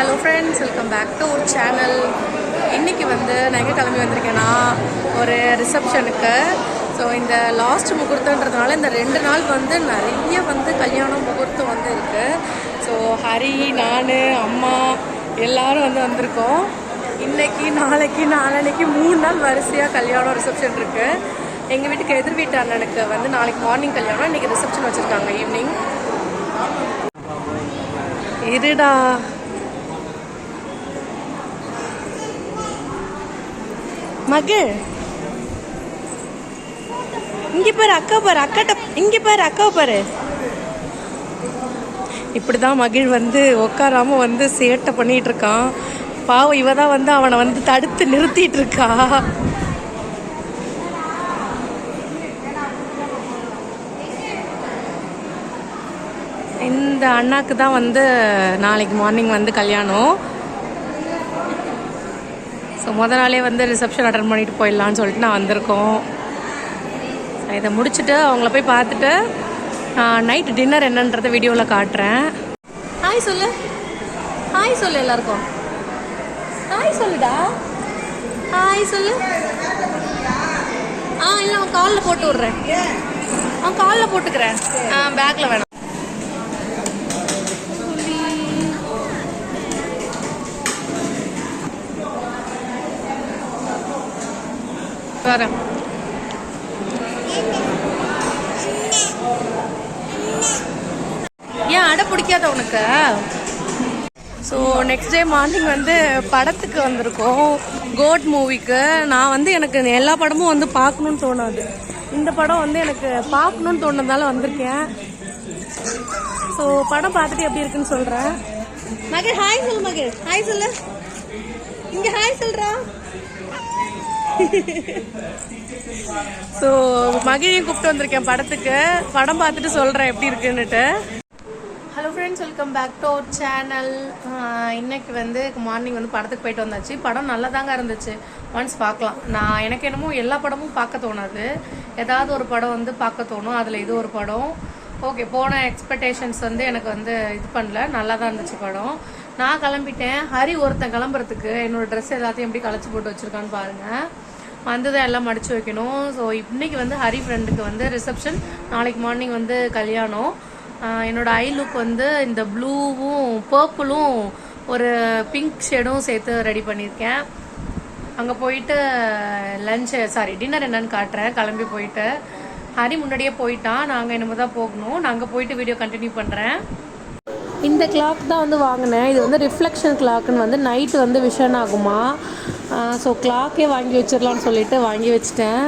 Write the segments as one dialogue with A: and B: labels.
A: Hello friends welcome back to ஒரு channel இன்றைக்கி வந்து நான் எங்கே கிளம்பி வந்திருக்கேன்னா ஒரு ரிசப்ஷனுக்கு ஸோ இந்த லாஸ்ட் முகூர்த்தன்றதுனால இந்த ரெண்டு நாள் வந்து நிறைய வந்து கல்யாணம் முகூர்த்தம் வந்து இருக்குது ஸோ ஹரி நான் அம்மா எல்லாரும் வந்து வந்திருக்கோம். இன்னைக்கு நாளைக்கு நாளன்னைக்கு மூணு நாள் வரிசையாக கல்யாணம் ரிசப்ஷன் இருக்குது எங்கள் வீட்டுக்கு எதிர் வீட்டு அண்ணனுக்கு வந்து நாளைக்கு மார்னிங் கல்யாணம் இன்னைக்கு ரிசப்ஷன் வச்சுருக்காங்க ஈவினிங் இருடா. மகள் இங்க பாரு அக்கா பாரு அக்காட்ட இங்க பாரு அக்கா பாரு. இப்படிதான் மகிழ் வந்து உட்காராம வந்து சேட்டை பண்ணிட்டு இருக்கான் பாவம் இவ தான் வந்து அவனை வந்து தடுத்து நிறுத்திட்டு இருக்கா இந்த அண்ணாக்கு தான் வந்து நாளைக்கு மார்னிங் வந்து கல்யாணம். ஸோ முத நாளே வந்து ரிசப்ஷன் அட்டன் பண்ணிட்டு போயிடலான்னு சொல்லிட்டு நான் வந்திருக்கோம். இதை முடிச்சுட்டு அவங்கள போய் பார்த்துட்டு நைட் டின்னர் என்னன்றத வீடியோவில் காட்டுறேன். ஹாய் சொல்லு. ஹாய் சொல்லு எல்லாருக்கும். ஹாய் சொல்லுடா. ஹாய் சொல்லு. ஆ இல்லை அவன் காலில் போட்டு விட்றேன். அவன் காலில் போட்டுக்கிறேன். ஆ பேக்கில் வேணாம். வரேன் ஏன் அடை பிடிக்காத உனக்கு? ஸோ நெக்ஸ்ட் டே மார்னிங் வந்து படத்துக்கு வந்திருக்கோம். கோட் மூவிக்கு நான் வந்து எனக்கு எல்லா படமும் வந்து பார்க்கணும்னு தோணாது. இந்த படம் வந்து எனக்கு பார்க்கணும்னு தோணுனதால வந்திருக்கேன். ஸோ படம் பார்த்துட்டு எப்படி இருக்குன்னு சொல்கிறேன் மகே ஹாய் சொல்லு மகே ஹாய் சொல்லு. இங்கே ஹாய் சொல்கிறா ஸோ மகிழையும் கூப்பிட்டு வந்திருக்கேன் படத்துக்கு. படம் பார்த்துட்டு சொல்கிறேன் எப்படி இருக்குன்னுட்டு. Hello friends welcome back to our channel இன்னைக்கு வந்து மார்னிங் வந்து படத்துக்கு போயிட்டு வந்தாச்சு. படம் நல்லா தாங்க இருந்துச்சு. ஒன்ஸ் பார்க்கலாம். நான் எனக்கு என்னமோ எல்லா படமும் பார்க்க தோணாது. ஏதாவது ஒரு படம் வந்து பார்க்க தோணும். அதில் இது ஒரு படம். ஓகே போன எக்ஸ்பெக்டேஷன்ஸ் வந்து எனக்கு வந்து இது பண்ணல. நல்லா தான் இருந்துச்சு படம். நான் கிளம்பிட்டேன். ஹரி ஒருத்தன் கிளம்புறதுக்கு என்னோட ட்ரெஸ் எல்லாத்தையும் எப்படி களைச்சி போட்டு வச்சுருக்கான்னு பாருங்கள் வந்து வந்ததை எல்லாம் மடிச்சு வைக்கணும். ஸோ இன்னைக்கு வந்து ஹரி ஃப்ரெண்டுக்கு வந்து ரிசப்ஷன் நாளைக்கு மார்னிங் வந்து கல்யாணம். என்னோடய என்னோட ஐ லுக் வந்து இந்த ப்ளூவும் பர்பிளும் ஒரு பிங்க் ஷேடும் சேர்த்து ரெடி பண்ணியிருக்கேன். அங்கே போயிட்டு லஞ்சு சாரி டின்னர் என்னன்னு காட்டுறேன். கிளம்பி போயிட்டு. ஹரி முன்னாடியே போயிட்டான். நாங்கள் என்னமோ தான் போகணும் நாங்கள் போயிட்டு வீடியோ கண்டினியூ பண்ணுறேன் இந்த கிளாக் தான் வந்து வாங்கினேன். இது வந்து ரிஃப்ளெக்ஷன் கிளாக்னு வந்து நைட்டு வந்து விஷன் ஆகுமா? ஸோ கிளாக்கே வாங்கி வச்சிடலான்னு சொல்லிட்டு வாங்கி வச்சிட்டேன்.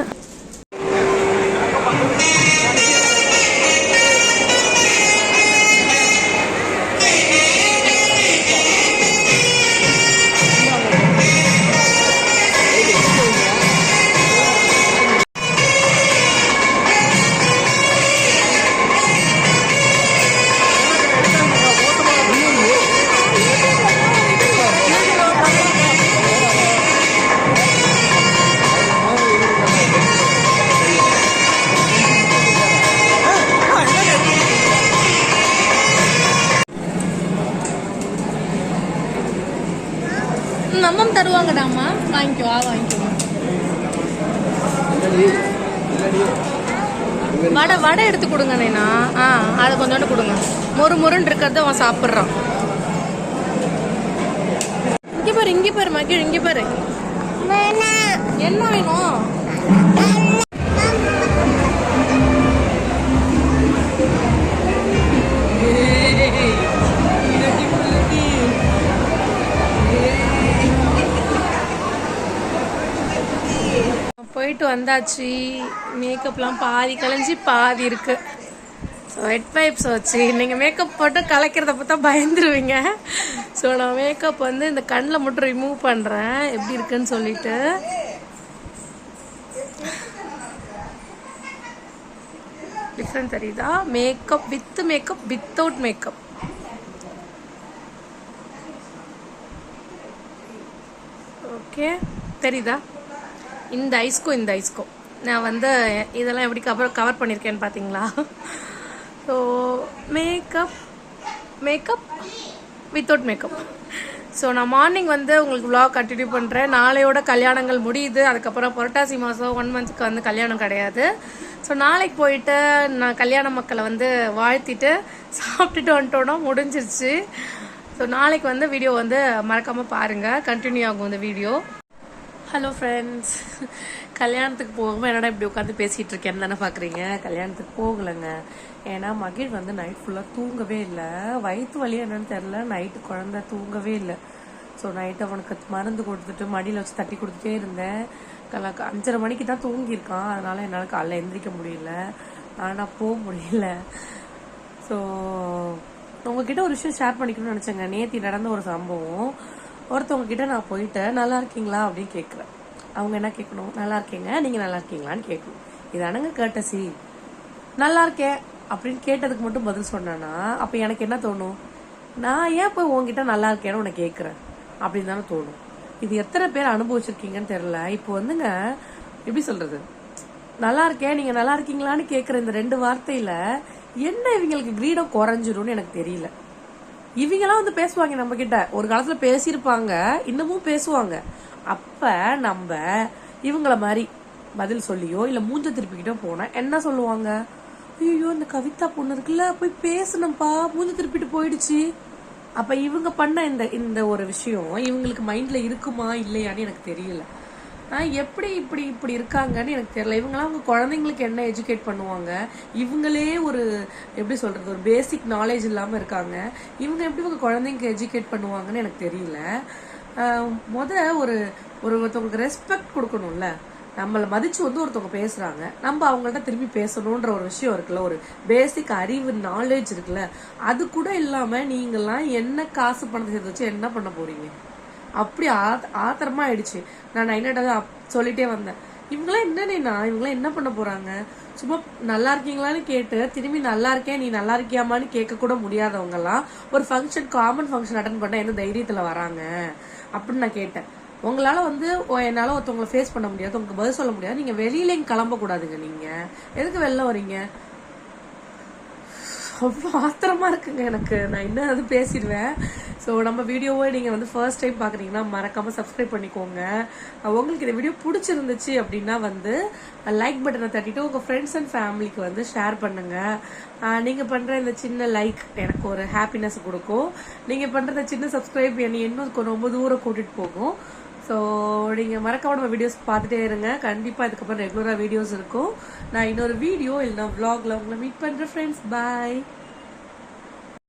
A: நம்மம் தருவாங்கடாம்மா? வாங்கிக்கோ ஆ வாங்கிக்கோ. வடை வடை எடுத்து கொடுங்க நைனா. ஆ அதை கொஞ்சோண்டு கொடுங்க. மொறு மொறுன்னு இருக்கிறத அவன் சாப்பிட்றான். இங்கே பாரு இங்கே பாரு மகிழ் இங்கே பாரு. என்ன வேணும்? வந்தாச்சு. மேக்கப்லாம் பாதி கலைஞ்சி பாதி இருக்கு. வெட் பைப்ஸ் வச்சு நீங்கள் மேக்கப் போட்டு கலைக்கிறத பார்த்தா பயந்துருவீங்க. ஸோ நான் மேக்கப் வந்து இந்த கண்ணில் மட்டும் ரிமூவ் பண்ணுறேன் எப்படி இருக்குன்னு சொல்லிட்டு. டிஃப்ரெண்ட் தெரியுதா? Makeup with makeup without makeup okay தெரியுதா? இந்த ஐஸ்க்கும் இந்த ஐஸ்க்கும் நான் வந்து இதெல்லாம் எப்படி கவர் கவர் பண்ணியிருக்கேன்னு பார்த்தீங்களா so makeup makeup without makeup so நான் மார்னிங் வந்து உங்களுக்கு விலாக் கண்டினியூ பண்ணுறேன் நாளையோட கல்யாணங்கள் முடியுது. அதுக்கப்புறம் புரட்டாசி மாதம் ஒன் மந்த்க்கு வந்து கல்யாணம் கிடையாது. ஸோ நாளைக்கு போயிட்டு நான் கல்யாண மக்களை வந்து வாழ்த்திட்டு சாப்பிட்டுட்டு வந்துட்டோன்னா முடிஞ்சிருச்சு. ஸோ நாளைக்கு வந்து வீடியோ வந்து மறக்காமல் பாருங்கள் கண்டினியூ ஆகும் இந்த வீடியோ ஹலோ ஃப்ரெண்ட்ஸ் கல்யாணத்துக்கு போகாமல் என்னடா இப்படி உட்காந்து பேசிகிட்டு இருக்கேன்னு தானே பார்க்குறீங்க கல்யாணத்துக்கு போகலைங்க. ஏன்னா மகிழ் வந்து நைட் ஃபுல்லாக தூங்கவே இல்லை. வயிற்று வலி என்னன்னு தெரில நைட்டு குழந்த தூங்கவே இல்லை. ஸோ நைட்டு அவனுக்கு மருந்து கொடுத்துட்டு மடியில் வச்சு தட்டி கொடுத்துட்டே இருந்தேன். கல அஞ்சரை மணிக்கு தான் தூங்கியிருக்கான். அதனால் என்னால் காலைல எந்திரிக்க முடியல. ஆனால் போக முடியல. ஸோ உங்ககிட்ட ஒரு விஷயம் ஷேர் பண்ணிக்கணும்னு நினச்சேங்க. நேத்தி நடந்த ஒரு சம்பவம். ஒருத்தவங்க கிட்ட நான் போயிட்டு நல்லா இருக்கீங்களா? அப்படின்னு கேட்குறேன் அவங்க என்ன கேட்கணும் நல்லா இருக்கீங்க. நீங்கள் நல்லா இருக்கீங்களான்னு கேட்கணும் இதானுங்க கேட்டசி நல்லா இருக்கேன். அப்படின்னு கேட்டதுக்கு மட்டும் பதில் சொன்னேன்னா அப்போ எனக்கு என்ன தோணும்? நான் ஏன் போய் உங்ககிட்ட நல்லா இருக்கேன்னு உன்னை கேட்குறேன் அப்படின்னு தானே தோணும். இது எத்தனை பேர் அனுபவிச்சிருக்கீங்கன்னு தெரில இப்போ வந்துங்க எப்படி சொல்றது? நல்லா இருக்கேன். நீங்க நல்லா இருக்கீங்களான்னு கேட்குற இந்த ரெண்டு வார்த்தையில என்ன இவங்களுக்கு கிரீடம் குறைஞ்சிரும்னு எனக்கு தெரியல. இவங்கெல்லாம் வந்து பேசுவாங்க நம்ம கிட்ட ஒரு காலத்துல பேசியிருப்பாங்க இன்னமும் பேசுவாங்க. அப்ப நம்ம இவங்கள மாதிரி பதில் சொல்லியோ இல்ல மூஞ்ச திருப்பிக்கிட்டோ போனா என்ன சொல்லுவாங்க? ஐயோ இந்த கவிதா பொண்ணு இருக்குல்ல போய் பேசணும்ப்பா மூஞ்ச திருப்பிட்டு போயிடுச்சு. அப்ப இவங்க பண்ண இந்த இந்த ஒரு விஷயம் இவங்களுக்கு மைண்ட்ல இருக்குமா இல்லையான்னு எனக்கு தெரியல. எப்படி இப்படி இப்படி இருக்காங்கன்னு எனக்கு தெரியல. இவங்களாம் அவங்க குழந்தைங்களுக்கு என்ன எஜுகேட் பண்ணுவாங்க? இவங்களே ஒரு எப்படி சொல்றது ஒரு பேசிக் நாலேஜ் இல்லாமல் இருக்காங்க. இவங்க எப்படி இவங்க குழந்தைங்க எஜுகேட் பண்ணுவாங்கன்னு எனக்கு தெரியல. முத ஒரு ஒரு ஒருத்தவங்களுக்கு ரெஸ்பெக்ட் கொடுக்கணும்ல. நம்மளை மதிச்சு வந்து ஒருத்தவங்க பேசுறாங்க. நம்ம அவங்கள்ட்ட திரும்பி பேசணுன்ற ஒரு விஷயம் இருக்குல்ல. ஒரு பேசிக் அறிவு நாலேஜ் இருக்குல்ல. அது கூட இல்லாம நீங்கெல்லாம் என்ன காசு பணத்தை சேர்த்து வச்சு என்ன பண்ண போறீங்க? அப்படி ஆத் ஆத்திரமா ஆயிடுச்சு. நான் நைனாட்ட அப்- சொல்லிட்டே வந்தேன். இவங்களாம் என்னன்னா இவங்களாம் என்ன பண்ண போறாங்க? சும்மா நல்லா இருக்கீங்களான்னு கேட்டு திரும்பி நல்லா இருக்கேன் நீ நல்லா இருக்கியாமான்னு கேட்க கூட முடியாதவங்க எல்லாம் ஒரு ஃபங்க்ஷன் காமன் ஃபங்க்ஷன் அட்டன் பண்ண என்ன தைரியத்துல வராங்க? அப்படின்னு நான் கேட்டேன். உங்களால வந்து ஓ- என்னால ஒருத்தவங்களை ஃபேஸ் பண்ண முடியாது உங்களுக்கு பதில் சொல்ல முடியாது. நீங்க வெளியில கிளம்ப கூடாதுங்க நீங்க. எதுக்கு வெளில வரீங்க அவ்வளோ ஆத்திரமா இருக்குங்க எனக்கு. நான் என்ன அது பேசிடுவேன்? ஸோ நம்ம வீடியோவை நீங்கள் வந்து ஃபர்ஸ்ட் டைம் பார்க்குறீங்கன்னா மறக்காமல் சப்ஸ்கிரைப் பண்ணிக்கோங்க. உங்களுக்கு இந்த வீடியோ பிடிச்சிருந்துச்சு அப்படின்னா வந்து லைக் பட்டனை தட்டிட்டு உங்கள் ஃப்ரெண்ட்ஸ் அண்ட் ஃபேமிலிக்கு வந்து ஷேர் பண்ணுங்கள் நீங்கள் பண்ணுற இந்த சின்ன லைக் எனக்கு ஒரு ஹாப்பினஸ் கொடுக்கும். நீங்கள் பண்ணுற இந்த சின்ன சப்ஸ்கிரைப் என்னை இன்னும் ரொம்ப தூரம் கூட்டிகிட்டு போகும். ஸோ நீங்கள் மறக்காம நம்ம வீடியோஸ் பார்த்துட்டே இருங்க. கண்டிப்பாக இதுக்கப்புறம் ரெகுலராக வீடியோஸ் இருக்கும். நான் இன்னொரு வீடியோ இல்லைனா vlogல உங்களை மீட் பண்ணுறேன் ஃப்ரெண்ட்ஸ் பாய்